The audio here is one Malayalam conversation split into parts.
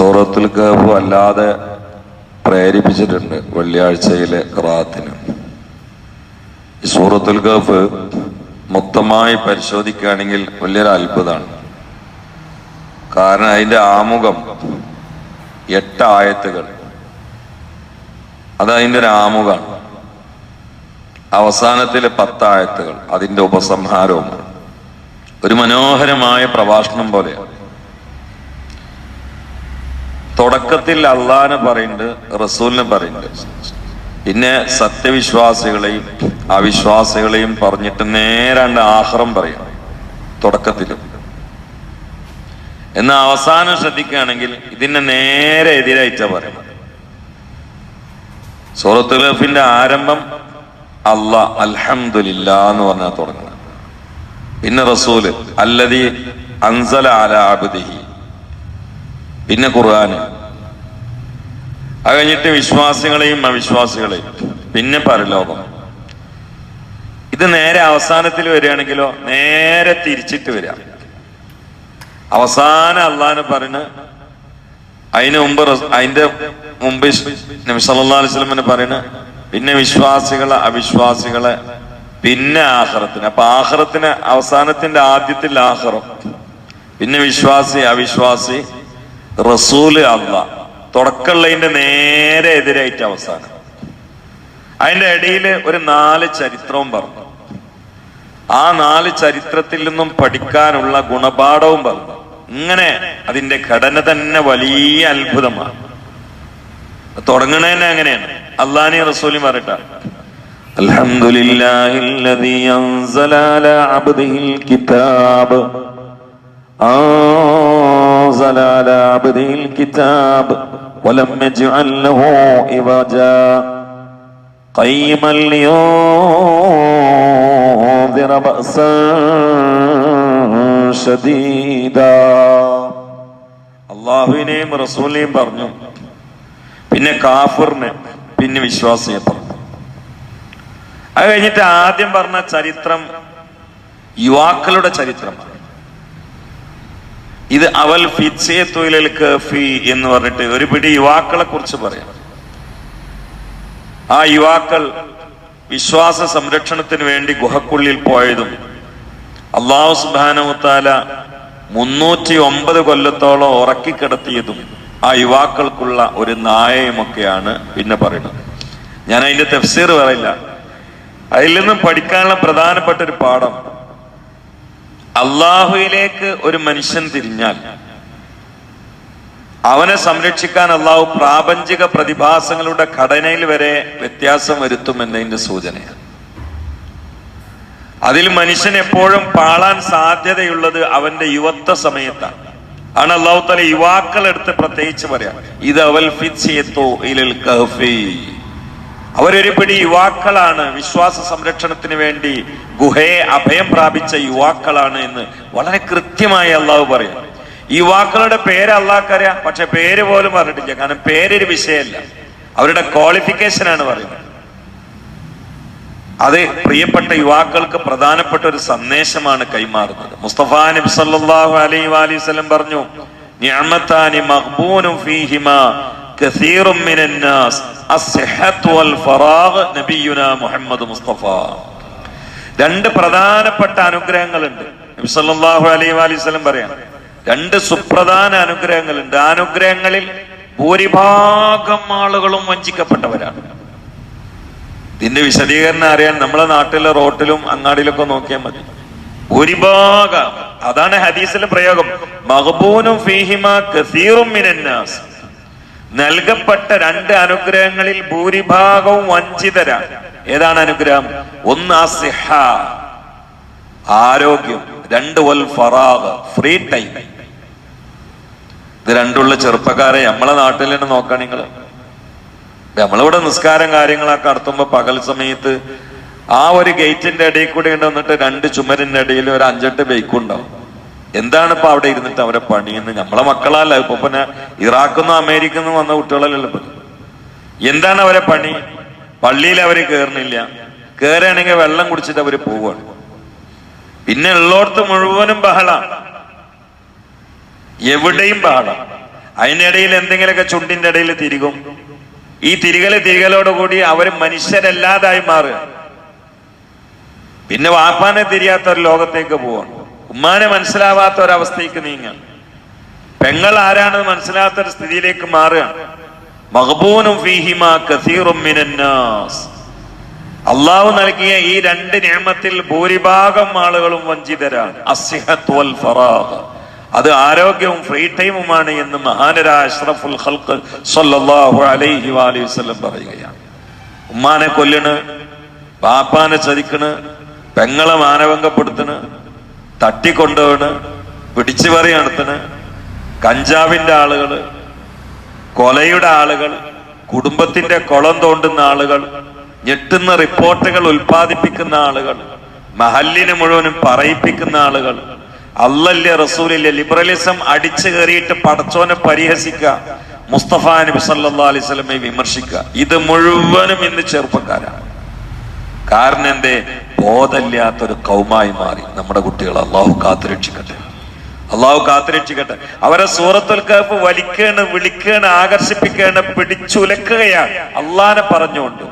സൂറത്തുൽ കഹഫ് അല്ലാതെ പ്രേരിപ്പിച്ചിട്ടുണ്ട് വെള്ളിയാഴ്ചയിലെ ഖറാത്തിന്. സൂറത്തുൽ കഹഫ് മൊത്തമായി പരിശോധിക്കുകയാണെങ്കിൽ വലിയൊരു അത്ഭുതമാണ്. കാരണം അതിന്റെ ആമുഖം എട്ട് ആയത്തുകൾ. അത് അതിന്റെ ഒരു ആമുഖമാണ്. അവസാനത്തിലെ പത്തായത്തുകൾ അതിന്റെ ഉപസംഹാരവും. ഒരു മനോഹരമായ പ്രഭാഷണം പോലെയാണ്. തുടക്കത്തിൽ അള്ളാഹിനെ പറയുന്നുണ്ട് റസൂലിനെ പറയുന്നുണ്ട്. പിന്നെ സത്യവിശ്വാസികളെയും അവിശ്വാസികളെയും പറഞ്ഞിട്ട് നേരാണ്ട് ആഹ്റം പറയും തുടക്കത്തിലും. എന്നാൽ അവസാനം ശ്രദ്ധിക്കുകയാണെങ്കിൽ ഇതിന്റെ നേരെ എതിരായിട്ടാ പറയുന്നത്. സൂറത്തുൽ ഗഫിന്റെ ആരംഭം അള്ളാ അൽഹമില്ല എന്ന് പറഞ്ഞാൽ തുടങ്ങുന്നത്. പിന്നെ റസൂൽ അല്ലതി അൻസല അല പിന്നെ ഖുർആൻ. അത് കഴിഞ്ഞിട്ട് വിശ്വാസികളെയും അവിശ്വാസികളെയും. പിന്നെ പരലോകം. ഇത് നേരെ അവസാനത്തിൽ വരികയാണെങ്കിലോ നേരെ തിരിച്ചിട്ട് വരിക. അവസാന അള്ളാന് പറഞ്ഞ് അതിന് മുമ്പ് അതിന്റെ മുമ്പ് നബി പറയുന്നു അലൈഹി വസല്ലമനെ പറയുന്ന പിന്നെ വിശ്വാസികളെ അവിശ്വാസികളെ പിന്നെ ആഹ്റത്തിന് അപ്പൊ ആഹ്റത്തിന് അവസാനത്തിന്റെ ആദ്യത്തിൽ ആഹ്റം പിന്നെ വിശ്വാസി അവിശ്വാസി റസൂൽ അല്ല തുടക്കമുള്ളതിന്റെ നേരെ എതിരായിട്ട് അവസാനം. അതിന്റെ ഇടയിൽ ഒരു നാല് ചരിത്രവും പറഞ്ഞു. ആ നാല് ചരിത്രത്തിൽ നിന്നും പഠിക്കാനുള്ള ഗുണപാഠവും പറഞ്ഞു. ഇങ്ങനെ അതിന്റെ ഘടന തന്നെ വലിയ അത്ഭുതമാണ്. തുടങ്ങണതന്നെ അങ്ങനെയാണ്. അള്ളാനി റസൂലി പറയട്ട അൽഹംദുലില്ലാഹില്ലദീ അൻസല അബ്ദിഹിൽ കിതാബ്. أنزل على عبده الكتاب ولم يجعل له عوجا قيما لينذر بأسا شديدا അള്ളാഹുവിനെയും റസൂലിനെയും പറഞ്ഞു പിന്നെ കാഫിറിനെ പിന്നെ വിശ്വാസിയെ പറഞ്ഞു അത് കഴിഞ്ഞിട്ട് ആദ്യം പറഞ്ഞ ചരിത്രം യുവാക്കളുടെ ചരിത്രമാണ് ഇത് അവൽ ഫിത്സയെ തൊഴിലിൽ കഫി എന്ന് പറഞ്ഞിട്ട് ഒരു പിടി യുവാക്കളെ കുറിച്ച് പറയാം. ആ യുവാക്കൾ വിശ്വാസ സംരക്ഷണത്തിന് വേണ്ടി ഗുഹക്കുള്ളിൽ പോയതും അള്ളാഹു സുബാനമുത്താല മുന്നൂറ്റി ഒമ്പത് കൊല്ലത്തോളം ഉറക്കിക്കിടത്തിയതും ആ യുവാക്കൾക്കുള്ള ഒരു നായയുമൊക്കെയാണ് പിന്നെ പറയുന്നത്. ഞാൻ അതിന്റെ തെഫ്സീർ പറയില്ല. അതിൽ നിന്നും പഠിക്കാനുള്ള പ്രധാനപ്പെട്ട ഒരു പാഠം അള്ളാഹുയിലേക്ക് ഒരു മനുഷ്യൻ തിരിഞ്ഞാൽ അവനെ സംരക്ഷിക്കാൻ അള്ളാഹു പ്രാപഞ്ചിക പ്രതിഭാസങ്ങളുടെ ഘടനയിൽ വരെ വ്യത്യാസം വരുത്തും എന്നതിന്റെ സൂചനയാണ്. അതിൽ മനുഷ്യൻ എപ്പോഴും പാളാൻ സാധ്യതയുള്ളത് അവന്റെ യുവത്വ സമയത്താണ്. ആണ് അള്ളാഹു തല യുവാക്കളെടുത്ത് പ്രത്യേകിച്ച് പറയാം ഇത് അവൽ ഫിത്സിയത്തോ ഇലൽ കഹ്ഫി. അവരൊരു പിടി യുവാക്കളാണ് വിശ്വാസ സംരക്ഷണത്തിന് വേണ്ടി ഗുഹയെ അഭയം പ്രാപിച്ച യുവാക്കളാണ് എന്ന് വളരെ കൃത്യമായി അള്ളാഹു പറയും. യുവാക്കളുടെ പേര് അള്ളാഹ്ക്കറിയാം പക്ഷെ പേര് പോലും പറഞ്ഞിട്ടില്ല കാരണം പേരൊരു വിഷയമല്ല അവരുടെ ക്വാളിഫിക്കേഷൻ ആണ് പറയുന്നത്. അത് പ്രിയപ്പെട്ട യുവാക്കൾക്ക് പ്രധാനപ്പെട്ട ഒരു സന്ദേശമാണ് കൈമാറുന്നത്. മുസ്തഫ നബി സല്ലല്ലാഹു അലൈഹി വസല്ലം പറഞ്ഞു നിഅമതാനി മഖ്ബൂനും രണ്ട് പ്രധാനപ്പെട്ട അനുഗ്രഹങ്ങളുണ്ട്. നബി സല്ലല്ലാഹു അലൈഹി പറയാം. രണ്ട് സുപ്രധാന അനുഗ്രഹങ്ങളുണ്ട്. അനുഗ്രഹങ്ങളിൽ ഭൂരിഭാഗം ആളുകളും വഞ്ചിക്കപ്പെട്ടവരാണ്. ഇതിന്റെ വിശദീകരണം അറിയാൻ നമ്മളെ നാട്ടിലെ റോട്ടിലും അങ്ങാടിയിലൊക്കെ നോക്കിയാൽ മതി. ഭൂരിഭാഗം. അതാണ് ഹദീസിലെ പ്രയോഗം. മഹബൂനും ഫീഹിമ കസീറും മിനന്നാസ്. നൽകപ്പെട്ട രണ്ട് അനുഗ്രഹങ്ങളിൽ ഭൂരിഭാഗവും വഞ്ചിതരാണ്. ഏതാണ് അനുഗ്രഹം? ഒന്ന് അസിഹ ആരോഗ്യം. രണ്ട് വൽ ഫറാഗ് ഫ്രീ ടൈം. ഇത് രണ്ടുള്ള ചെറുപ്പക്കാരെ നമ്മളെ നാട്ടിൽ തന്നെ നോക്കാം നിങ്ങൾ നമ്മളിവിടെ നിസ്കാരം കാര്യങ്ങളൊക്കെ നടത്തുമ്പോ പകൽ സമയത്ത് ആ ഒരു ഗേറ്റിന്റെ ഇടയിൽ കൂടി വന്നിട്ട് രണ്ട് ചുമരിന്റെ ഇടയിൽ ഒരു അഞ്ചെട്ട് ബൈക്കും ഉണ്ടാവും. എന്താണ് ഇപ്പൊ അവിടെ ഇരുന്നിട്ട് അവരെ പണിയെന്ന് നമ്മളെ മക്കളല്ല? ഇപ്പൊ പിന്നെ ഇറാഖിന്നും അമേരിക്കന്നും വന്ന കുട്ടികളല്ലല്ലോ എന്താണ് അവരെ പണി? പള്ളിയിൽ അവർ കയറുന്നില്ല കയറുകയാണെങ്കിൽ വെള്ളം കുടിച്ചിട്ട് അവർ പോവുകയാണ്. പിന്നെ ഉള്ളോടത്ത് മുഴുവനും ബഹള. എവിടെയും ബഹളം. അതിനിടയിൽ എന്തെങ്കിലുമൊക്കെ ചുണ്ടിന്റെ ഇടയിൽ തിരികും. ഈ തിരികൽ തിരികലോടുകൂടി അവർ മനുഷ്യരല്ലാതായി മാറുക. പിന്നെ വാപ്പാനെ തിരിയാത്ത ഒരു ലോകത്തേക്ക് പോവാണ് ഉമ്മാനെ മനസ്സിലാവാത്ത ഒരവസ്ഥയ്ക്ക് നീങ്ങുക. പെങ്ങൾ ആരാണെന്ന് മനസ്സിലാത്ത ഒരു സ്ഥിതിയിലേക്ക് മാറുകയാണ് മഹബൂനും ഫീഹിമ കസീറും മിനന്നാസ് അള്ളാഹു നൽകിയ ഈ രണ്ട് നിയമത്തിൽ ഭൂരിഭാഗം ആളുകളും വഞ്ചിതരാണ് അത് ആരോഗ്യവും ഫ്രീ ടൈമുമാണ് എന്ന് മഹാനരായ അഷ്റഫുൽ ഖൽഖ് സല്ലല്ലാഹു അലൈഹി വാലി വസ്ലം പറയുകയാണ്. ഉമ്മാനെ കൊല്ലണ് ബാപ്പാനെ ചതിക്കണ് പെങ്ങളെ മാനഭംഗപ്പെടുത്തണ് തട്ടിക്കൊണ്ടുപോണ് പിടിച്ചു പറയണത്തിന് കഞ്ചാവിന്റെ ആളുകൾ കൊലയുടെ ആളുകൾ കുടുംബത്തിന്റെ കുളം തോണ്ടുന്ന ആളുകൾ ഞെട്ടുന്ന റിപ്പോർട്ടുകൾ ഉൽപ്പാദിപ്പിക്കുന്ന ആളുകൾ മഹല്ലിനെ മുഴുവനും പറയിപ്പിക്കുന്ന ആളുകൾ അല്ലല്ലേ റസൂലില്ല ലിബറലിസം അടിച്ചു കയറിയിട്ട് പടച്ചോനെ പരിഹസിക്കുക മുസ്തഫ നബി സല്ലാ അലൈഹി സ്വലമെ വിമർശിക്കുക ഇത് മുഴുവനും ഇന്ന് ചെറുപ്പക്കാരാണ്. കാരണം എന്തേ? ബോധമില്ലാത്തൊരു കൗമായി മാറി നമ്മുടെ കുട്ടികൾ അള്ളാഹു കാത്തുരക്ഷിക്കട്ടെ. അള്ളാഹു കാത്തുരക്ഷിക്കട്ടെ. അവരെ സൂറത്തുൽ കഹഫ് വലിക്കേണ് വിളിക്കേണ് ആകർഷിപ്പിക്കേണ് പിടിച്ചുലക്കുകയാണ്. അള്ളാനെ പറഞ്ഞുകൊണ്ട്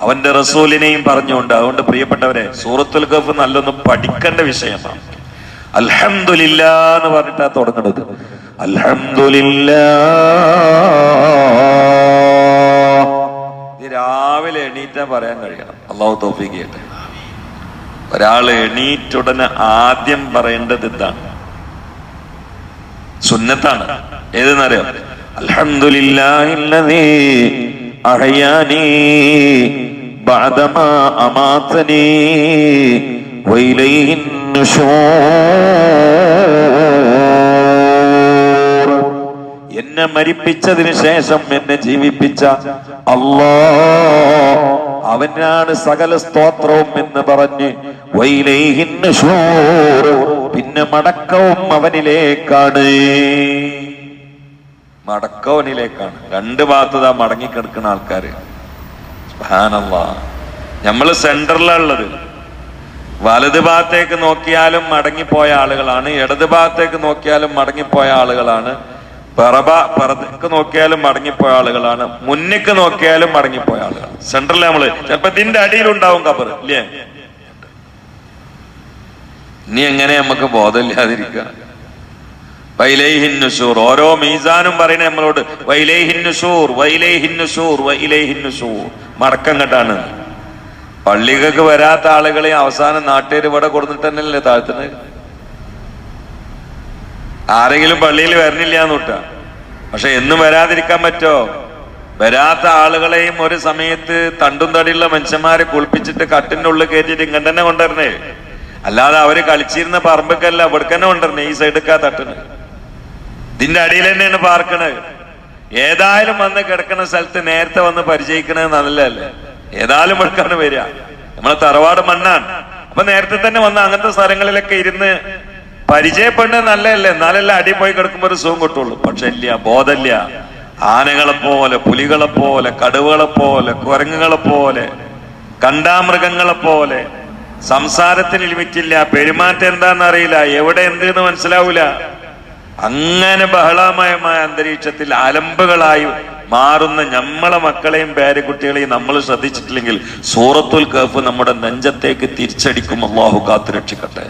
അവന്റെ റസൂലിനെയും പറഞ്ഞുകൊണ്ട്. അതുകൊണ്ട് പ്രിയപ്പെട്ടവരെ സൂറത്തുൽ കഹഫ് നല്ലൊന്ന് പഠിക്കേണ്ട വിഷയമാണ്. അൽഹംദുലില്ലാ എന്ന് പറഞ്ഞിട്ടാ തുടങ്ങുന്നത്. അൽഹംദുലില്ലാ ഇത് രാവിലെ എണീറ്റാൻ പറയാൻ കഴിയണം. അള്ളാഹു തോഫിക്ക് ചെയ്യട്ടെ. ഒരാൾ എണീറ്റുടനെ ആദ്യം പറയേണ്ടത് ഇതാണ്. സുന്നത്താണ്. ഏതെന്നറിയാം അൽഹംദുലില്ലാഹില്ലദീ അഹയാനീ ബഅദമാ എന്നെ മരിപ്പിച്ചതിന് ശേഷം എന്നെ ജീവിപ്പിച്ച അല്ലാ അവനാണ് സകല സ്തോത്രവും എന്ന് പറഞ്ഞ് പിന്നെ മടക്കവും അവനിലേക്കാണ്. മടക്കവനിലേക്കാണ് രണ്ട് ഭാഗത്ത് മടങ്ങിക്കിടക്കുന്ന ആൾക്കാര്. നമ്മൾ സെന്ററിലുള്ളത് വലത് ഭാഗത്തേക്ക് നോക്കിയാലും മടങ്ങിപ്പോയ ആളുകളാണ് ഇടത് ഭാഗത്തേക്ക് നോക്കിയാലും മടങ്ങിപ്പോയ ആളുകളാണ്. പിറബ പറക്ക് നോക്കിയാലും മടങ്ങിപ്പോയ ആളുകളാണ്. മുന്നിക്ക് നോക്കിയാലും മടങ്ങിപ്പോയ ആളുകളാണ്. സെൻട്രലിൽ നമ്മൾ ചിലപ്പോ ഇതിന്റെ അടിയിലുണ്ടാവും കബർ ഇല്ലേ? ഇനി എങ്ങനെ നമുക്ക് ബോധമില്ലാതിരിക്കുക? വൈലേഹിന്നുഷൂർ ഓരോ മീസാനും പറയുന്നത് നമ്മളോട് വൈലേഹിന്നുഷൂർ വൈലൈ ഹിന്നുസൂർ മടക്കം കെട്ടാണ് പള്ളികൾക്ക് വരാത്ത ആളുകളെ അവസാനം നാട്ടുകാർ ഇവിടെ കൊടുത്തിട്ട് തന്നെയല്ലേ താഴ്ത്തുന്നത്? ആരെങ്കിലും പള്ളിയിൽ വരണില്ല എന്നൂട്ട പക്ഷെ എന്നും വരാതിരിക്കാൻ പറ്റോ? വരാത്ത ആളുകളെയും ഒരു സമയത്ത് തണ്ടും തടിയുള്ള മനുഷ്യന്മാരെ കുളിപ്പിച്ചിട്ട് കട്ടിന്റെ ഉള്ളിൽ കയറ്റിട്ട് ഇങ്ങനെ തന്നെ കൊണ്ടുവരണേ. അല്ലാതെ അവർ കളിച്ചിരുന്ന പറമ്പക്കല്ല ഇവിടെ തന്നെ കൊണ്ടുവരണേ ഈ സൈഡൊക്കെ തട്ടണ് ഇതിന്റെ അടിയിൽ തന്നെയാണ് പാർക്കണത് ഏതായാലും വന്ന് കിടക്കുന്ന സ്ഥലത്ത് നേരത്തെ വന്ന് പരിചയിക്കണത് നല്ലതല്ലേ? ഏതായാലും എടുക്കാണ് വരിക. നമ്മളെ തറവാട് മണ്ണാണ്. അപ്പൊ നേരത്തെ തന്നെ വന്ന് അങ്ങനത്തെ സ്ഥലങ്ങളിലൊക്കെ ഇരുന്ന് പരിചയപ്പെടുന്നത് നല്ലതല്ലേ? എന്നാലല്ലേ അടി പോയി കിടക്കുമ്പോൾ ഒരു സുഖം കിട്ടുള്ളൂ. പക്ഷെ ഇല്ല ബോധമില്ല. ആനകളെ പോലെ പുലികളെ പോലെ കടുവകളെ പോലെ കുരങ്ങുകളെ പോലെ കണ്ടാമൃഗങ്ങളെ പോലെ സംസാരത്തിന് ലിമിറ്റില്ല. പെരുമാറ്റം എന്താണെന്ന് അറിയില്ല എവിടെ എന്ത് എന്ന് മനസ്സിലാവൂല. അങ്ങനെ ബഹളമയമായ അന്തരീക്ഷത്തിൽ അലമ്പുകളായി മാറുന്ന നമ്മളെ മക്കളെയും പേരക്കുട്ടികളെയും നമ്മൾ ശ്രദ്ധിച്ചിട്ടില്ലെങ്കിൽ സൂറത്തുൽ കഫ് നമ്മുടെ നെഞ്ചത്തേക്ക് തിരിച്ചടിക്കും. അള്ളാഹു കാത്തുരക്ഷിക്കട്ടെ.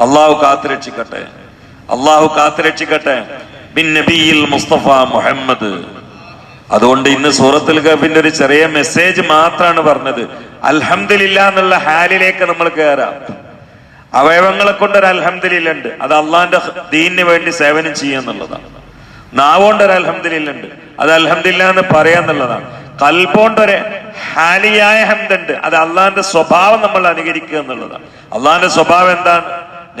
അള്ളാഹു കാത്തുരക്ഷിക്കട്ടെ. അള്ളാഹു കാത്തുരക്ഷിക്കട്ടെ. ബിൻ നബിയിൽ മുസ്തഫ മുഹമ്മദ്. അതുകൊണ്ട് ഇന്ന് സൂറത്തുൽ കഫിന്റെ ഒരു ചെറിയ മെസ്സേജ് മാത്രമാണ് പറഞ്ഞത്. അൽഹമില്ല എന്നുള്ള ഹാലിലേക്ക് നമ്മൾ കയറാം അവയവങ്ങളെ കൊണ്ടൊരു ഒരു അൽഹംദുലില്ലുണ്ട് അത് അള്ളാന്റെ ദീനിന് വേണ്ടി സേവനം ചെയ്യാന്നുള്ളതാണ് നാവോണ്ട് ഒരു അൽഹംദുലില്ലുണ്ട് അത് അൽഹമില്ല എന്ന് പറയാന്നുള്ളതാണ് കൽപോണ്ടൊരു ഹാലിയായ ഹംദുണ്ട്. അത് അള്ളാന്റെ സ്വഭാവം നമ്മൾ അനുകരിക്കുക എന്നുള്ളതാണ്. അള്ളാന്റെ സ്വഭാവം എന്താണ്?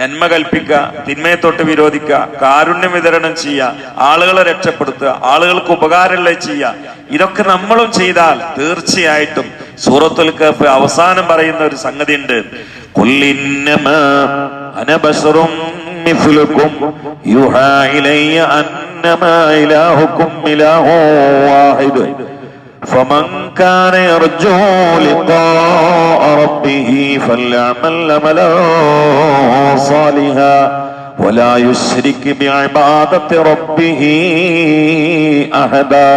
നന്മ കൽപ്പിക്കുക തിന്മയെ തൊട്ട് വിരോധിക്കുക കാരുണ്യം വിതരണം ചെയ്യുക ആളുകളെ രക്ഷപ്പെടുത്തുക ആളുകൾക്ക് ഉപകാരമുള്ള ചെയ്യുക. ഇതൊക്കെ നമ്മളും ചെയ്താൽ തീർച്ചയായിട്ടും സൂറത്തുൽ കഫ് അവസാനം പറയുന്ന ഒരു സംഗതി ഉണ്ട് അനബസറും مثلكم يوحى إلي أنما إلهكم إله واحد فمن كان يرجو لقاء ربه فليعمل عملا صالحا ولا يشرك بعبادة ربه أحدا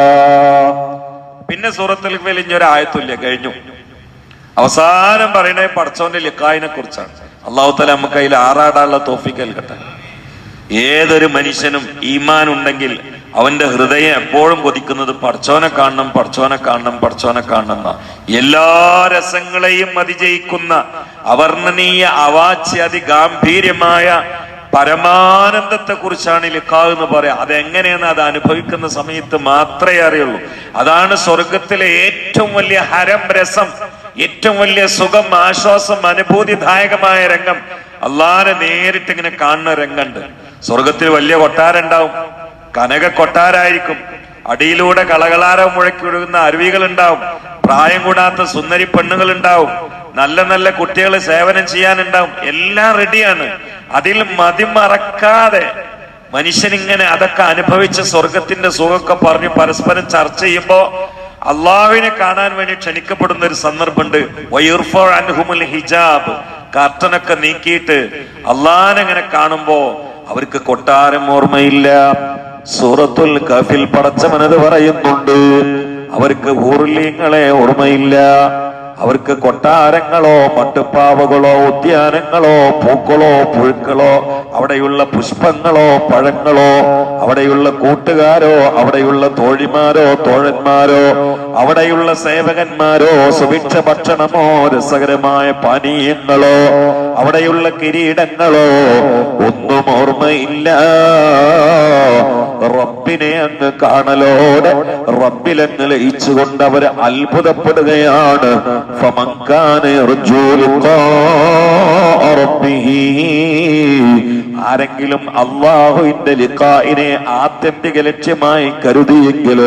പിന്നെ സൂറത്തിൽ വലിഞ്ഞൊരു ആയത്തുല്യ കഴിഞ്ഞു അവസാനം പറയുന്നത് പടച്ചോന്റെ ലിക്കായിനെ കുറിച്ചാണ് അള്ളാഹു തല നമുക്ക് അതിൽ ആറാടാനുള്ള തോഫിക്ക് നൽകട്ടെ ഏതൊരു മനുഷ്യനും ഈമാൻ ഉണ്ടെങ്കിൽ അവന്റെ ഹൃദയം എപ്പോഴും കൊതിക്കുന്നത് പടച്ചോനെ കാണണം പടച്ചോനെ കാണണം പടച്ചോനെ കാണണം എല്ലാ രസങ്ങളെയും അതിജയിക്കുന്ന അവർണനീയ അവാച്യ അതിഗാംഭീര്യമായ പരമാനന്ദത്തെ കുറിച്ചാണ് ലിക്കാവ് എന്ന് പറയാം. അതെങ്ങനെയെന്ന് അത് അനുഭവിക്കുന്ന സമയത്ത് മാത്രമേ അറിയുള്ളൂ. അതാണ് സ്വർഗത്തിലെ ഏറ്റവും വലിയ ഹരം രസം ഏറ്റവും വലിയ സുഖം ആശ്വാസം അനുഭൂതിദായകമായ രംഗം. അള്ളാനെ നേരിട്ട് ഇങ്ങനെ കാണുന്ന രംഗമുണ്ട്. സ്വർഗത്തിൽ വലിയ കൊട്ടാരം ഉണ്ടാവും. കനക കൊട്ടാരായിരിക്കും. അടിയിലൂടെ കളകളാരം മുഴക്കി ഒഴുകുന്ന അരുവികൾ ഉണ്ടാവും പ്രായം കൂടാത്ത സുന്ദരി പെണ്ണുകൾ ഉണ്ടാവും നല്ല നല്ല കുട്ടികളെ സേവനം ചെയ്യാനുണ്ടാവും. എല്ലാം റെഡിയാണ്. അതിൽ മതിമറക്കാതെ മനുഷ്യൻ ഇങ്ങനെ അതൊക്കെ അനുഭവിച്ച സ്വർഗത്തിന്റെ സുഖമൊക്കെ പറഞ്ഞ് പരസ്പരം ചർച്ച ചെയ്യുമ്പോ അള്ളാഹുവിനെ കാണാൻ വേണ്ടി ക്ഷണിക്കപ്പെടുന്ന ഒരു സന്ദർഭമുണ്ട്. ഹിജാബ്. കർട്ടനൊക്കെ നീക്കിയിട്ട് അള്ളാനെങ്ങനെ കാണുമ്പോ അവർക്ക് കൊട്ടാരം ഓർമ്മയില്ല. സൂറത്തുൽ കഫിൽ പടച്ചവനത് പറയുന്നുണ്ട്. അവർക്ക് ഊർലിങ്ങളെ ഓർമ്മയില്ല. അവർക്ക് കൊട്ടാരങ്ങളോ മട്ടുപ്പാവകളോ ഉദ്യാനങ്ങളോ പൂക്കളോ പുഴുക്കളോ അവിടെയുള്ള പുഷ്പങ്ങളോ പഴങ്ങളോ അവിടെയുള്ള കൂട്ടുകാരോ അവിടെയുള്ള തോഴിമാരോ തോഴന്മാരോ അവിടെയുള്ള സേവകന്മാരോ സുഭിക്ഷ ഭക്ഷണമോ രസകരമായ പാനീയങ്ങളോ അവിടെയുള്ള കിരീടങ്ങളോ ഒന്നും ഓർമ്മയില്ല. റബ്ബിനെ അങ്ങ് കാണലോടെ റബ്ബിലങ്ങ് ലയിച്ചുകൊണ്ട് അവർ അത്ഭുതപ്പെടുകയാണ്. ആരെങ്കിലും അള്ളാഹുവിന്റെ ലിഖായിനെ ആത്യന്തിക ലക്ഷ്യമായി കരുതിയെങ്കിൽ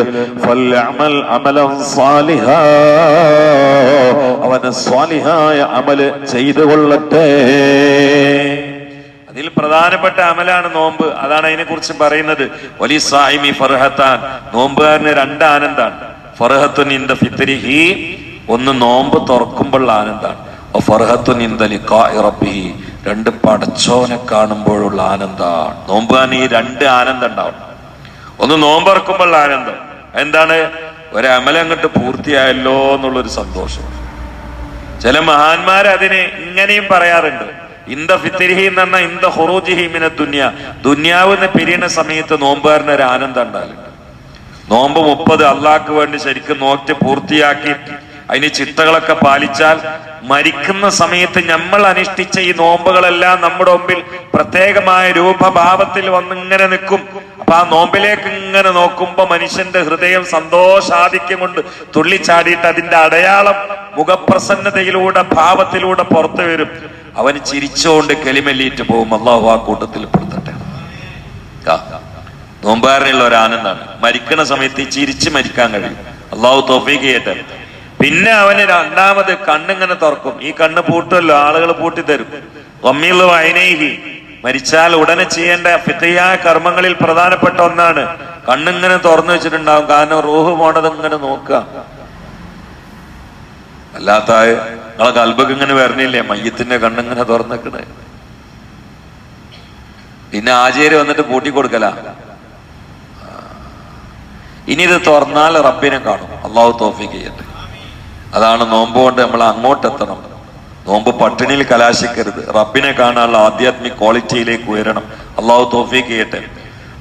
അവന് സ്വാലിഹായ അമൽ ചെയ്തു കൊള്ളട്ടെ അതിൽ പ്രധാനപ്പെട്ട അമലാണ് നോമ്പ്. അതാണ് അതിനെ കുറിച്ച് പറയുന്നത്. വലി സായിമി ഫർഹത്താൻ. നോമ്പുകാരന് രണ്ട് ആനന്ദാണ്. ഫർഹത്തുൻ ഫിത്രിഹി ഒന്ന് നോമ്പ് തുറക്കുമ്പോൾ ആനന്ദാണ്. ഫർഹത്തുൻ ലിഖാഇ റബ്ബിഹി. രണ്ട് പടച്ചോനെ കാണുമ്പോഴുള്ള ആനന്ദാണ്. നോമ്പുകാരന് ഈ രണ്ട് ആനന്ദം ഉണ്ടാവും ഒന്ന് നോമ്പറക്കുമ്പോൾ ആനന്ദം. എന്താണ്? ഒരമല അങ്ങോട്ട് പൂർത്തിയായല്ലോ എന്നുള്ളൊരു സന്തോഷം. ചില മഹാന്മാർ അതിനെ ഇങ്ങനെയും പറയാറുണ്ട്. ഇന്ത ഫിത്തിരിഹി എന്ന് പറഞ്ഞാൽ ഇന്ത ഹുറൂജിഹിമിന ദുന്യ. ദുന്യാവെന്ന് പിരിയണ സമയത്ത് നോമ്പുകാരന് ഒരു ആനന്ദം ഉണ്ടാകലുണ്ട് നോമ്പ് മുപ്പത് അള്ളാഹ്ക്ക് വേണ്ടി ശരിക്കും നോറ്റ് പൂർത്തിയാക്കി അതിന് ചിട്ടകളൊക്കെ പാലിച്ചാൽ മരിക്കുന്ന സമയത്ത് നമ്മൾ അനുഷ്ഠിച്ച ഈ നോമ്പുകളെല്ലാം നമ്മുടെ മുമ്പിൽ പ്രത്യേകമായ രൂപഭാവത്തിൽ വന്നിങ്ങനെ നിൽക്കും. അപ്പൊ ആ നോമ്പിലേക്ക് ഇങ്ങനെ നോക്കുമ്പോ മനുഷ്യന്റെ ഹൃദയം സന്തോഷാധിക്യം കൊണ്ട് തുള്ളിച്ചാടിയിട്ട് അതിന്റെ അടയാളം മുഖപ്രസന്നതയിലൂടെ ഭാവത്തിലൂടെ പുറത്തു വരും. അവൻ ചിരിച്ചുകൊണ്ട് കെളിമല്ലിയിട്ട് പോകും അള്ളാഹു ആ കൂട്ടത്തിൽ പെടുത്തട്ടെ. നോമ്പുകാരനുള്ള ഒരു ആനന്ദാണ് മരിക്കണ സമയത്ത് ചിരിച്ചു മരിക്കാൻ കഴിയും. അള്ളാഹു തോഫീക്ക് ചെയ്യട്ടെ. പിന്നെ അവന് രണ്ടാമത് കണ്ണിങ്ങനെ തുറക്കും. ഈ കണ്ണ് പൂട്ടുമല്ലോ ആളുകൾ പൂട്ടിത്തരും. ഒമ്മിയുള്ള വയനേഹി മരിച്ചാൽ ഉടനെ ചെയ്യേണ്ട ഫിത്തയായ കർമ്മങ്ങളിൽ പ്രധാനപ്പെട്ട ഒന്നാണ്. കണ്ണിങ്ങനെ തുറന്നു വെച്ചിട്ടുണ്ടാവും. കാരണം റൂഹ് പോണത് ഇങ്ങനെ നോക്കുക. അല്ലാത്ത നിങ്ങളെ കൽബക്ക് ഇങ്ങനെ വരണില്ലേ? മയ്യത്തിന്റെ കണ്ണിങ്ങനെ തുറന്നിക്കണേ പിന്നെ ആചാര്യ വന്നിട്ട് പൂട്ടി കൊടുക്കല. ഇനി ഇത് തുറന്നാൽ റബ്ബിനെ കാണും. അള്ളാഹു തോഫിക്ക് ചെയ്യട്ടെ. അതാണ് നോമ്പ് കൊണ്ട് നമ്മൾ അങ്ങോട്ടെത്തണം. നോമ്പ് പട്ടിണിയിൽ കലാശിക്കരുത്. റബ്ബിനെ കാണാനുള്ള ആധ്യാത്മിക ക്വാളിറ്റിയിലേക്ക് ഉയരണം. അള്ളാഹു തോഫിക്ക് ചെയ്യട്ടെ.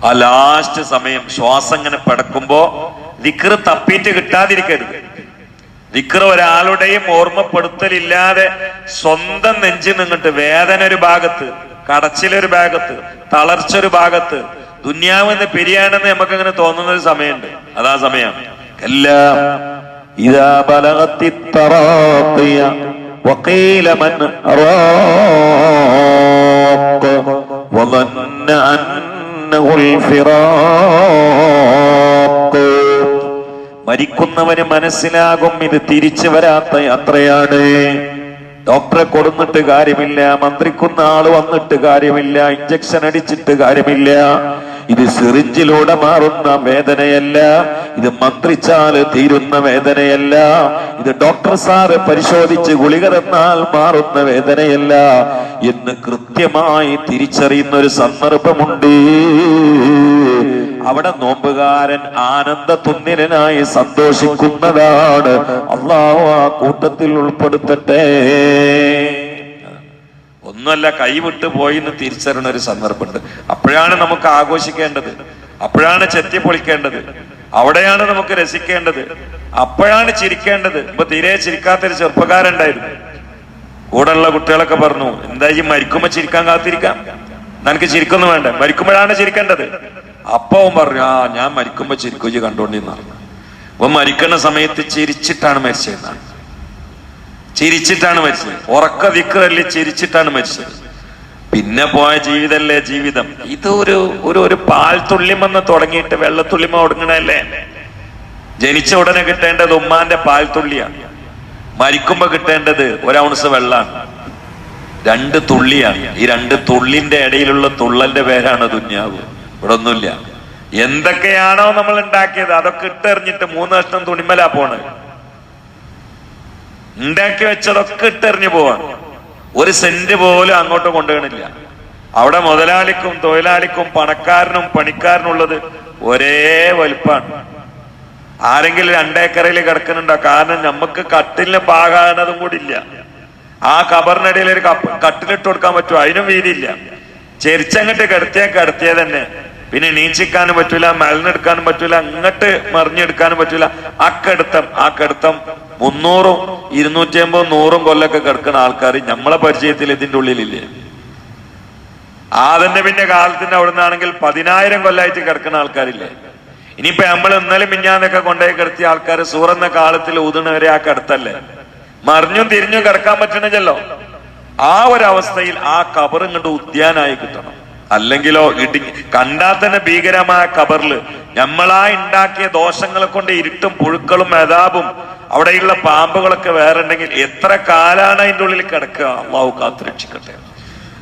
ആ ലാസ്റ്റ് സമയം ശ്വാസം ഇങ്ങനെ പടക്കുമ്പോ വിക്റ് തപ്പിയിട്ട് കിട്ടാതിരിക്കരുത്. വിക്ര ഒരാളുടെയും ഓർമ്മപ്പെടുത്തലില്ലാതെ സ്വന്തം നെഞ്ചിൽ നിന്നിട്ട് വേദന ഒരു ഭാഗത്ത് കടച്ചിലൊരു ഭാഗത്ത് തളർച്ച ഒരു ഭാഗത്ത് ദുന്യാവെന്ന് പിരിയാണെന്ന് നമുക്ക് അങ്ങനെ തോന്നുന്ന ഒരു സമയമുണ്ട്. അതാ സമയം. എല്ലാം إذا بلغت التراقي وقيل من راق وظن أنه الفراق മരിക്കുന്നവന് മനസ്സിലാകും ഇത് തിരിച്ചു വരാത്ത യാത്രയാണ് ഡോക്ടറെ കൊടുന്നിട്ട് കാര്യമില്ല മന്ത്രിക്കുന്ന ആള് വന്നിട്ട് കാര്യമില്ല ഇഞ്ചക്ഷൻ അടിച്ചിട്ട് കാര്യമില്ല ഇത് സിറിഞ്ചിലൂടെ മാറുന്ന വേദനയല്ല ഇത് മന്ത്രിച്ചാൽ തീരുന്ന വേദനയല്ല ഇത് ഡോക്ടർ സാറ് പരിശോധിച്ച് ഗുളിക തന്നാൽ മാറുന്ന വേദനയല്ല എന്ന് കൃത്യമായി തിരിച്ചറിയുന്ന ഒരു സന്ദർഭമുണ്ട്. അവിടെ നോമ്പുകാരൻ ആനന്ദ തുന്നിരനായി സന്തോഷിക്കുന്നതാണ്. അള്ളാഹു ആ കൂട്ടത്തിൽ ഉൾപ്പെടുത്തട്ടെ. ഒന്നുമല്ല കൈവിട്ട് പോയി എന്ന് തിരിച്ചറിയുന്ന ഒരു സന്ദർഭമുണ്ട്. അപ്പോഴാണ് നമുക്ക് ആഘോഷിക്കേണ്ടത്. അപ്പോഴാണ് ചെത്തി പൊളിക്കേണ്ടത്. അവിടെയാണ് നമുക്ക് രസിക്കേണ്ടത്. അപ്പോഴാണ് ചിരിക്കേണ്ടത്. ഇപ്പൊ തീരെ ചിരിക്കാത്തൊരു ചെറുപ്പക്കാരുണ്ടായിരുന്നു കൂടെയുള്ള കുട്ടികളൊക്കെ പറഞ്ഞു എന്താ ഈ മരിക്കുമ്പോ ചിരിക്കാൻ കാത്തിരിക്കാം? നിനക്ക് ചിരിക്കൊന്നും വേണ്ട. മരിക്കുമ്പോഴാണ് ചിരിക്കേണ്ടത്. അപ്പവും പറഞ്ഞു ആ ഞാൻ മരിക്കുമ്പോ ചിരിക്കും. കണ്ടോണ്ടിന്നാണ് അപ്പൊ മരിക്കുന്ന സമയത്ത് ചിരിച്ചിട്ടാണ് മരിച്ചതെന്നാണ്. ചിരിച്ചിട്ടാണ് മരിച്ചത്. ഉറക്ക വിക്രല്ല് ചിരിച്ചിട്ടാണ് മരിച്ചത്. പിന്നെ പോയ ജീവിതല്ലേ ജീവിതം. ഇത് ഒരു ഒരു ഒരു പാൽ തുള്ളിമെന്ന് തുടങ്ങിയിട്ട് വെള്ളത്തുള്ളിമ ഒടുങ്ങണല്ലേ? ജനിച്ച ഉടനെ കിട്ടേണ്ടത് ഉമ്മാന്റെ പാൽ പാൽത്തുള്ളിയാണ് മരിക്കുമ്പോ കിട്ടേണ്ടത് ഒരൗൺസ് വെള്ളാണ്. രണ്ട് തുള്ളിയാണ്. ഈ രണ്ട് തുള്ളിന്റെ ഇടയിലുള്ള തുള്ളന്റെ പേരാണ് ദുന്യാവ്. ഇവിടെ ഒന്നുമില്ല എന്തൊക്കെയാണോ നമ്മൾ ഉണ്ടാക്കിയത് അതൊക്കെ ഇട്ടെറിഞ്ഞിട്ട് മൂന്ന് വർഷം തുണിമലാ പോണത്. ഉണ്ടാക്കി വെച്ചതൊക്കെ ഇട്ടെറിഞ്ഞു പോവാണ് ഒരു സെന്റ് പോലും അങ്ങോട്ട് കൊണ്ടുപോകണില്ല. അവിടെ മുതലാളിക്കും തൊഴിലാളിക്കും പണക്കാരനും പണിക്കാരനുള്ളത് ഒരേ വലുപ്പാണ്. ആരെങ്കിലും രണ്ടേക്കറയിൽ കിടക്കുന്നുണ്ടോ? കാരണം നമുക്ക് കട്ടിലിന് പാകാനതും കൂടി ഇല്ല. ആ കബറിനിടയിൽ ഒരു കട്ടിലിട്ട് കൊടുക്കാൻ പറ്റുമോ? അതിനും വീതിയില്ല. ചെരിച്ചങ്ങട്ട് കിടത്തിയാൽ കിടത്തിയ തന്നെ പിന്നെ നീച്ചിക്കാനും പറ്റൂല മലിനെടുക്കാനും പറ്റൂല അങ്ങോട്ട് മറിഞ്ഞെടുക്കാനും പറ്റൂല. ആ കെടുത്തം ആ കെടുത്തം മുന്നൂറും ഇരുന്നൂറ്റി അമ്പതും നൂറും കൊല്ലൊക്കെ കിടക്കുന്ന ആൾക്കാർ നമ്മളെ പരിചയത്തിൽ ഇതിന്റെ ഉള്ളിലില്ലേ? ആ തന്നെ പിന്നെ കാലത്തിന്റെ അവിടെ നിന്നാണെങ്കിൽ പതിനായിരം കൊല്ലായിട്ട് കിടക്കുന്ന ആൾക്കാരില്ലേ? ഇനിയിപ്പോ നമ്മൾ ഇന്നലെ മിഞ്ഞാന്നൊക്കെ കൊണ്ടുപോയി കിടത്തിയ ആൾക്കാർ സൂറന്ന കാലത്തിൽ ഊതുന്നവരെ ആ കിടത്തല്ലേ? മറിഞ്ഞും തിരിഞ്ഞും കിടക്കാൻ പറ്റണല്ലോ ആ ഒരു അവസ്ഥയിൽ ആ കബർ ഇങ്ങോട്ട് ഉദ്യാനായി കിട്ടണം. അല്ലെങ്കിലോ ഇടി കണ്ടാൽ തന്നെ ഭീകരമായ കബറിൽ. നമ്മളാ ഉണ്ടാക്കിയ ദോഷങ്ങളെ കൊണ്ട് ഇരുട്ടും പുഴുക്കളും മെതാബും അവിടെയുള്ള പാമ്പുകളൊക്കെ വേറെ ഉണ്ടെങ്കിൽ എത്ര കാലാണ് അതിന്റെ ഉള്ളിൽ കിടക്കുക? അള്ളാഹു കാത്തുരക്ഷിക്കട്ടെ.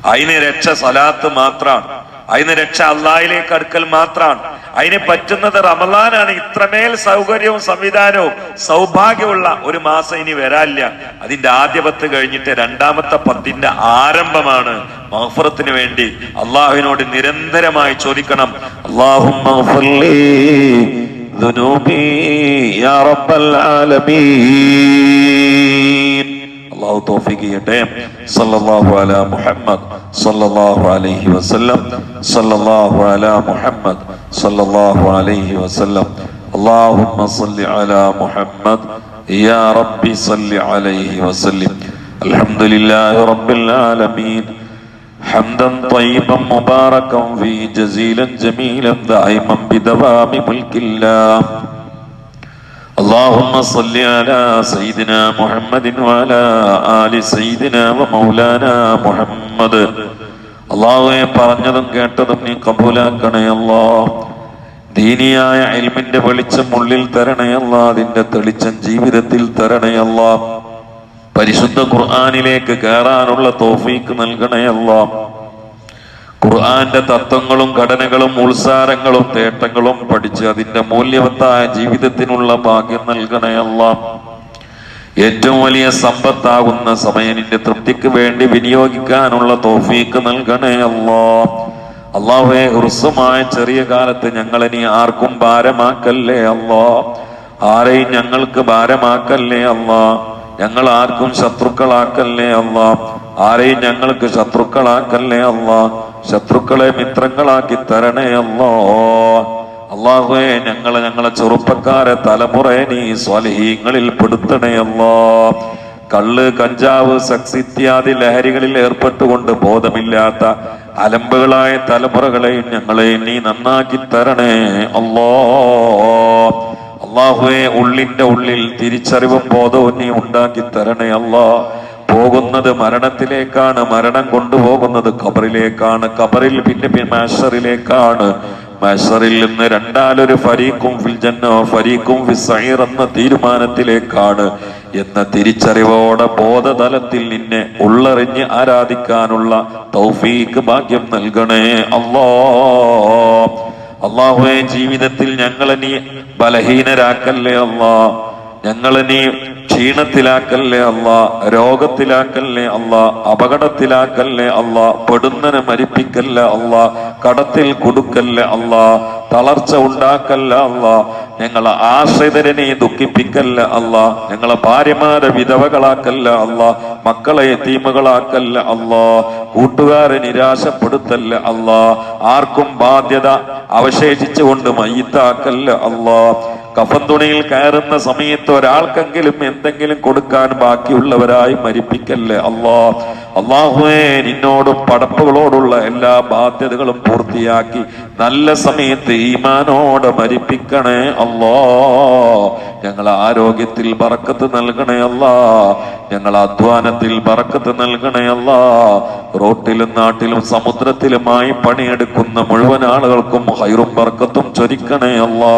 അതിന് രക്ഷ സലാത്ത് മാത്രമാണ്. അതിന് രക്ഷ അള്ളാഹിലേക്ക് അടുക്കൽ മാത്രമാണ്. അതിന് പറ്റുന്നത് റമലാനാണ് ഇത്രമേൽ സൗകര്യവും സംവിധാനവും സൗഭാഗ്യമുള്ള ഒരു മാസം ഇനി വരാനില്ല. അതിന്റെ ആദ്യ പത്ത് കഴിഞ്ഞിട്ട് രണ്ടാമത്തെ പത്തിന്റെ ആരംഭമാണ് മഹഫറത്തിന് വേണ്ടി. അള്ളാഹുവിനോട് നിരന്തരമായി ചോദിക്കണം. അള്ളാഹും തോഫിക്ക് ചെയ്യട്ടെ സല്ലല്ലാഹു അലാ മുഹമ്മദ് സല്ലല്ലാഹു അലൈഹി വസല്ലം സല്ലല്ലാഹു അലാ മുഹമ്മദ് സല്ലല്ലാഹു അലൈഹി വസല്ലം اللهم صل على محمد يا ربي صل عليه وسلم الحمد لله رب العالمين حمدا طيبا مباركا فيه جزيلا جميلا دائما بدوام ملك الله اللهم صل على سيدنا محمد وعلى آل سيدنا ومولانا محمد അള്ളാഹുവെ പറഞ്ഞതും കേട്ടതും നീ കബൂലാക്കണേ അല്ലാ ദീനിയായ ഇൽമിന്റെ വെളിച്ചം ഉള്ളിൽ തരണയല്ല അതിന്റെ തെളിച്ചം ജീവിതത്തിൽ തരണയല്ല പരിശുദ്ധ ഖുർആാനിലേക്ക് കയറാനുള്ള തോഫീക്ക് നൽകണയല്ല ഖുർആന്റെ തത്വങ്ങളും ഘടനകളും ഉത്സാരങ്ങളും തേട്ടങ്ങളും പഠിച്ച് അതിന്റെ മൂല്യവത്തായ ജീവിതത്തിനുള്ള ഭാഗ്യം നൽകണയല്ല ഏറ്റവും വലിയ സമ്പത്താകുന്ന സമയം നിന്റെ തൃപ്തിക്ക് വേണ്ടി വിനിയോഗിക്കാനുള്ള തോഫീക്ക് നൽകണേ അല്ലാ അള്ളാഹുവെ ഹൃസ്വമായ ചെറിയ കാലത്ത് ഞങ്ങളെ നീ ആർക്കും ഭാരമാക്കല്ലേ അല്ലാ ആരെയും ഞങ്ങൾക്ക് ഭാരമാക്കല്ലേ അല്ലാ ഞങ്ങൾ ആർക്കും ശത്രുക്കളാക്കല്ലേ അല്ലാ ആരെയും ഞങ്ങൾക്ക് ശത്രുക്കളാക്കല്ലേ അല്ലാ ശത്രുക്കളെ മിത്രങ്ങളാക്കി തരണേ അല്ലോ അള്ളാഹുവേ ഞങ്ങളെ ഞങ്ങളെ ചെറുപ്പക്കാരെ തലമുറയെ നീ സ്വലഹീങ്ങളിൽ പെടുത്തണേ അല്ലോ കള്ള് കഞ്ചാവ് സെക്സ് ഇത്യാദി ലഹരികളിൽ ഏർപ്പെട്ടുകൊണ്ട് ബോധമില്ലാത്ത അലമ്പുകളായ തലമുറകളെയും ഞങ്ങളെ നീ നന്നാക്കി തരണേ അല്ലോ അള്ളാഹുവെ ഉള്ളിന്റെ ഉള്ളിൽ തിരിച്ചറിവും ബോധവും നീ ഉണ്ടാക്കി തരണേ അല്ലാ പോകുന്നത് മരണത്തിലേക്കാണ് മരണം കൊണ്ടുപോകുന്നത് കബറിലേക്കാണ് ഖബറിൽ പിന്നെ മാഷറിലേക്കാണ് മാഷറിൽ നിന്ന് രണ്ടാലൊരു ഫരീഖും ഫിൽ ജന്നോ ഫരീഖും ഫിൽ സഈർ എന്ന തീരുമാനത്തിലേക്കാണ് എന്ന തിരിച്ചറിവോടെ ബോധതലത്തിൽ നിന്നെ ഉള്ളറിഞ്ഞ് ആരാധിക്കാനുള്ള തൗഫീക്ക് ഭാഗ്യം നൽകണേ. അല്ലാ അള്ളാഹുവെ ജീവിതത്തിൽ ഞങ്ങളെ നീ ബലഹീനരാക്കല്ലേ അള്ളാ ഞങ്ങളെ നീ ക്ഷീണത്തിലാക്കല്ലേ അല്ല രോഗത്തിലാക്കല്ലേ അല്ല അപകടത്തിലാക്കല്ലേ അല്ല പെടുന്നനെ മരിപ്പിക്കല്ല അല്ല കടത്തിൽ കൊടുക്കല്ലേ അല്ല തളർച്ച ഉണ്ടാക്കല്ല അല്ല ഞങ്ങളെ ആശ്രിതരനെ ദുഃഖിപ്പിക്കല്ല അല്ല ഞങ്ങളെ ഭാര്യമാരെ വിധവകളാക്കല്ല അല്ല മക്കളെ തീമകളാക്കല്ല അല്ല കൂട്ടുകാരെ നിരാശപ്പെടുത്തല്ല അല്ല ആർക്കും ബാധ്യത അവശേഷിച്ചുകൊണ്ട് മയ്യത്താക്കല്ല അല്ല കഫൻ തുണിയിൽ കയറുന്ന സമയത്ത് ഒരാൾക്കെങ്കിലും എന്തെങ്കിലും കൊടുക്കാൻ ബാക്കിയുള്ളവരായി മരിപ്പിക്കല്ലേ? അള്ളാ അള്ളാഹുവേ നിന്നോടും പടപ്പുകളോടുള്ള എല്ലാ ബാധ്യതകളും പൂർത്തിയാക്കി നല്ല സമയത്ത് ഈമാനോടെ മരിപ്പിക്കണേ അള്ളാ ഞങ്ങൾ ആരോഗ്യത്തിൽ ബറക്കത്ത് നൽകണേ അല്ലാ. ഞങ്ങൾ അധ്വാനത്തിൽ ബറക്കത്ത് നൽകണേ അല്ലാ. റോട്ടിലും നാട്ടിലും സമുദ്രത്തിലുമായി പണിയെടുക്കുന്ന മുഴുവൻ ആളുകൾക്കും ഹൈറും ബർക്കത്തും ചൊരിക്കണേ അല്ലാ.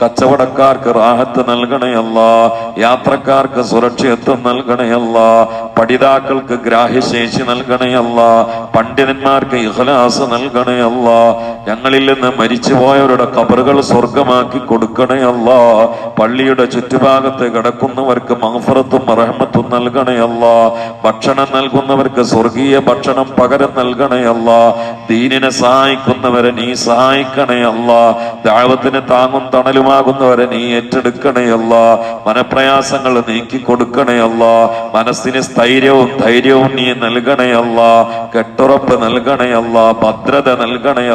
കച്ചവടക്കാർക്ക് റാഹത്ത് നൽകണേ യാത്രക്കാർക്ക് സുരക്ഷിതത്വം നൽകണേ പഠിതാക്കൾക്ക് ഗ്രാഹ്യശേഷി നൽകണേ പണ്ഡിതന്മാർക്ക് ഇഹലാസ് നൽകണേ ഞങ്ങളിൽ നിന്ന് മരിച്ചുപോയവരുടെ കബറുകൾ സ്വർഗമാക്കി കൊടുക്കണേ അല്ലാ. പള്ളിയുടെ ചുറ്റുഭാഗത്ത് കിടക്കുന്നവർക്ക് മഹഫറത്തും റഹ്മത്തും നൽകണേ ഭക്ഷണം നൽകുന്നവർക്ക് സ്വർഗീയ ഭക്ഷണം പകരം നൽകണേ ദീനിനെ സഹായിക്കുന്നവരെ നീ സഹായിക്കണേ അല്ലാ. ദാവത്തിന് താങ്ങും തണലുമാകുന്നവരെ നീ ഏറ്റെടുക്കണേ അല്ലാ. മനപ്രയാസങ്ങൾ നീക്കി കൊടുക്കണേ അല്ലാ. മനസ്സിന് സ്ഥൈര്യവും ധൈര്യവും നീ നൽകണേ കെട്ടുറപ്പ് നൽകണേ ഭദ്രത നൽകണേ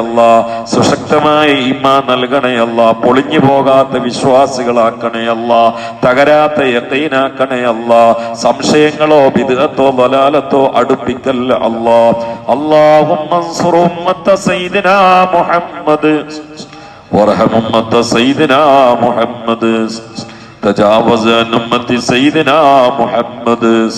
സുശക്തമായ ഈമാ നൽകണേ പൊളിഞ്ഞു പോകാത്ത വിശ്വാസികളാക്കണേ അല്ലാ. തകരാത്ത അല്ലാ. സംശയങ്ങളോ വിദഗത്തോ വലാലത്തോ അടുപ്പിക്കല്ല അല്ലാ. الله اللهم انصر أمة سيدنا محمد. وارحم أمة سيدنا محمد. تجاوز عن أمة سيدنا محمد.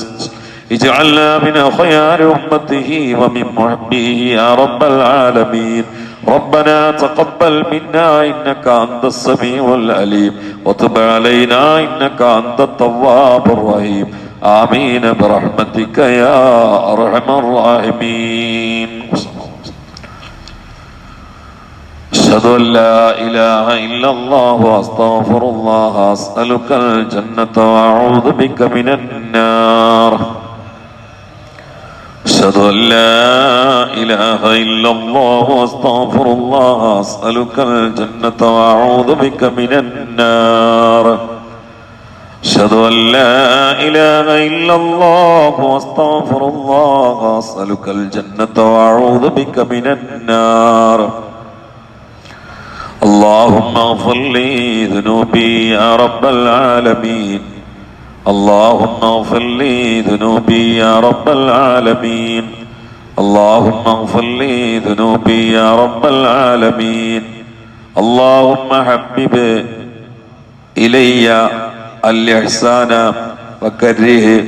اجعلنا من خيار أمته ومن محبه يا رب العالمين. ربنا تقبل منا إنك أنت السميع العليم. وتب علينا إنك أنت التواب الرحيم. آمين برحمتك يا أرحم الراحمين. أشهد أن لا إله إلا الله وأستغفر الله. أسألك الجنة وأعوذ بك من النار. أشهد أن لا إله إلا الله وأستغفر الله. أسألك الجنة وأعوذ بك من النار. أشهد أن لا إله إلا الله وأستغفر الله أسألك الجنة وأعوذ بك من النار. اللهم اغفر لي ذنوبي يا رب العالمين. اللهم اغفر لي ذنوبي يا رب العالمين. اللهم اغفر لي ذنوبي يا رب العالمين. اللهم حبب إلي الإحسان وكره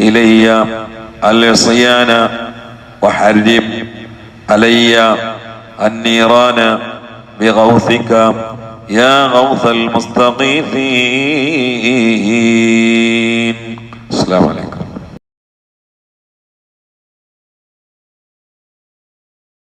إلي العصيان وحرم علي النيران بغوثك يا غوث المستغيثين. السلام عليكم.